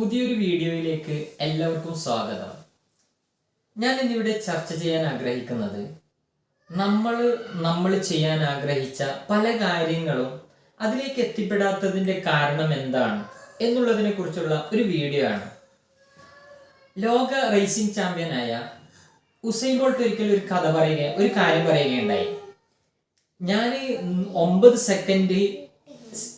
പുതിയൊരു വീഡിയോയിലേക്ക് എല്ലാവർക്കും സ്വാഗതം. ഞാൻ ഇന്നിവിടെ ചർച്ച ചെയ്യാൻ ആഗ്രഹിക്കുന്നത് നമ്മൾ നമ്മൾ ചെയ്യാൻ ആഗ്രഹിച്ച പല കാര്യങ്ങളും അതിലേക്ക് എത്തിപ്പെടാത്തതിന്റെ കാരണം എന്താണ് എന്നുള്ളതിനെ കുറിച്ചുള്ള ഒരു വീഡിയോ ആണ്. ലോക റേസിംഗ് ചാമ്പ്യനായ ഉസൈൻ ബോൾട്ട് ഒരിക്കൽ ഒരു കഥ പറയുക ഒരു കാര്യം പറയുകയുണ്ടായി. ഞാൻ ഒമ്പത് സെക്കൻഡിൽ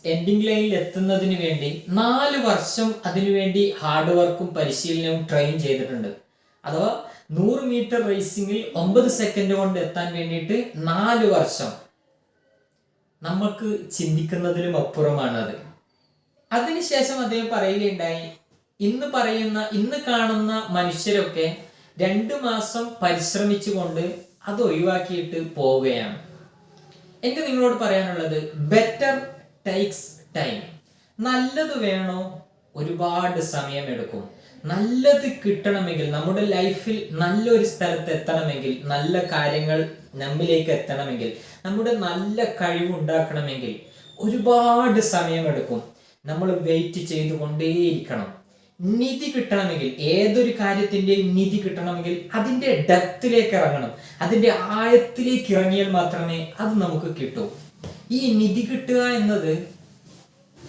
എൻഡിങ് ലൈനിൽ എത്തുന്നതിന് വേണ്ടി നാല് വർഷം അതിനുവേണ്ടി ഹാർഡ് വർക്കും പരിശീലനവും ട്രെയിൻ ചെയ്തിട്ടുണ്ട്. അഥവാ നൂറ് മീറ്റർ റേസിംഗിൽ ഒമ്പത് സെക്കൻഡ് കൊണ്ട് എത്താൻ വേണ്ടിയിട്ട് നാല് വർഷം. നമുക്ക് ചിന്തിക്കുന്നതിലും അത്. അതിനുശേഷം അദ്ദേഹം പറയുകയുണ്ടായി ഇന്ന് പറയുന്ന ഇന്ന് കാണുന്ന മനുഷ്യരൊക്കെ രണ്ട് മാസം പരിശ്രമിച്ചുകൊണ്ട് അത് ഒഴിവാക്കിയിട്ട് പോവുകയാണ്. എനിക്ക് നിങ്ങളോട് പറയാനുള്ളത് ബെറ്റർ ടേക്സ് ടൈം നല്ലത് വേണോ? ഒരുപാട് സമയമെടുക്കും. നല്ലത് കിട്ടണമെങ്കിൽ നമ്മുടെ ലൈഫിൽ നല്ലൊരു സ്ഥലത്ത് എത്തണമെങ്കിൽ നല്ല കാര്യങ്ങൾ നമ്മിലേക്ക് എത്തണമെങ്കിൽ നമ്മുടെ നല്ല കഴിവ് ഉണ്ടാക്കണമെങ്കിൽ ഒരുപാട് സമയമെടുക്കും. നമ്മൾ വെയിറ്റ് ചെയ്തുകൊണ്ടേയിരിക്കണം. നിധി കിട്ടണമെങ്കിൽ ഏതൊരു കാര്യത്തിന്റെയും നിധി കിട്ടണമെങ്കിൽ അതിന്റെ ഡെപ്തിലേക്ക് ഇറങ്ങണം. അതിന്റെ ആഴത്തിലേക്ക് ഇറങ്ങിയാൽ മാത്രമേ അത് നമുക്ക് കിട്ടൂ. ഈ നിധി കിട്ടുക എന്നത്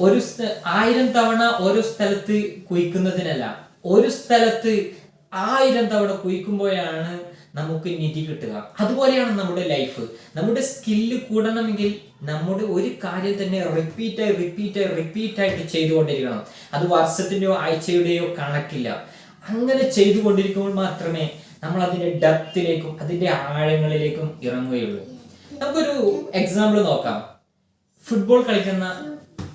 ഒരു ആയിരം തവണ ഒരു സ്ഥലത്ത് കുയിക്കുന്നതിനല്ല ഒരു സ്ഥലത്ത് ആയിരം തവണ കുയിക്കുമ്പോഴാണ് നമുക്ക് നിധി കിട്ടുക. അതുപോലെയാണ് നമ്മുടെ ലൈഫ് നമ്മുടെ സ്കില്ല് കൂടണമെങ്കിൽ നമ്മുടെ ഒരു കാര്യം തന്നെ റിപ്പീറ്റായി റിപ്പീറ്റായി റിപ്പീറ്റായിട്ട് ചെയ്തുകൊണ്ടിരിക്കണം. അത് വർഷത്തിന്റെയോ ആഴ്ചയുടെയോ കണക്കില്ല. അങ്ങനെ ചെയ്തുകൊണ്ടിരിക്കുമ്പോൾ മാത്രമേ നമ്മൾ അതിന്റെ ഡെപ്തിലേക്കും അതിന്റെ ആഴങ്ങളിലേക്കും ഇറങ്ങുകയുള്ളൂ. നമുക്കൊരു എക്സാമ്പിൾ നോക്കാം. ഫുട്ബോൾ കളിക്കുന്ന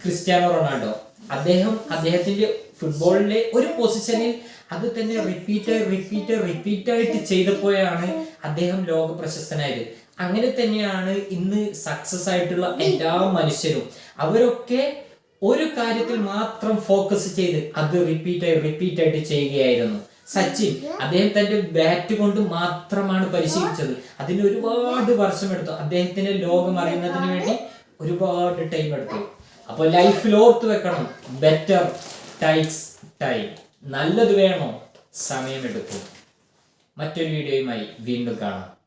ക്രിസ്ത്യാനോ റൊണാൾഡോ. അദ്ദേഹം അദ്ദേഹത്തിന്റെ ഫുട്ബോളിലെ ഒരു പൊസിഷനിൽ അത് തന്നെ റിപ്പീറ്റ് റിപ്പീറ്റ് റിപ്പീറ്റ് ആയിട്ട് ചെയ്തപ്പോഴാണ് അദ്ദേഹം ലോക പ്രശസ്തനായത്. അങ്ങനെ തന്നെയാണ് ഇന്ന് സക്സസ് ആയിട്ടുള്ള എല്ലാ മനുഷ്യരും. അവരൊക്കെ ഒരു കാര്യത്തിൽ മാത്രം ഫോക്കസ് ചെയ്ത് അത് റിപ്പീറ്റ് റിപ്പീറ്റ് ആയിട്ട് ചെയ്യുകയായിരുന്നു. സച്ചിൻ. അദ്ദേഹം തന്റെ ബാറ്റ് കൊണ്ട് മാത്രമാണ് പരിശീലിച്ചത്. അതിന് ഒരുപാട് വർഷം എടുത്തു. അദ്ദേഹത്തിന്റെ ലോകം അറിയുന്നതിന് വേണ്ടി ഒരുപാട് ടൈം എടുത്തു. അപ്പോൾ ലൈഫിൽ ഓർത്ത് വെക്കണം. ബെറ്റർ ടൈക്സ് ടൈം നല്ലത് വേണോ? സമയമെടുക്കും മറ്റൊരു വീഡിയോയുമായി വീണ്ടും കാണാം.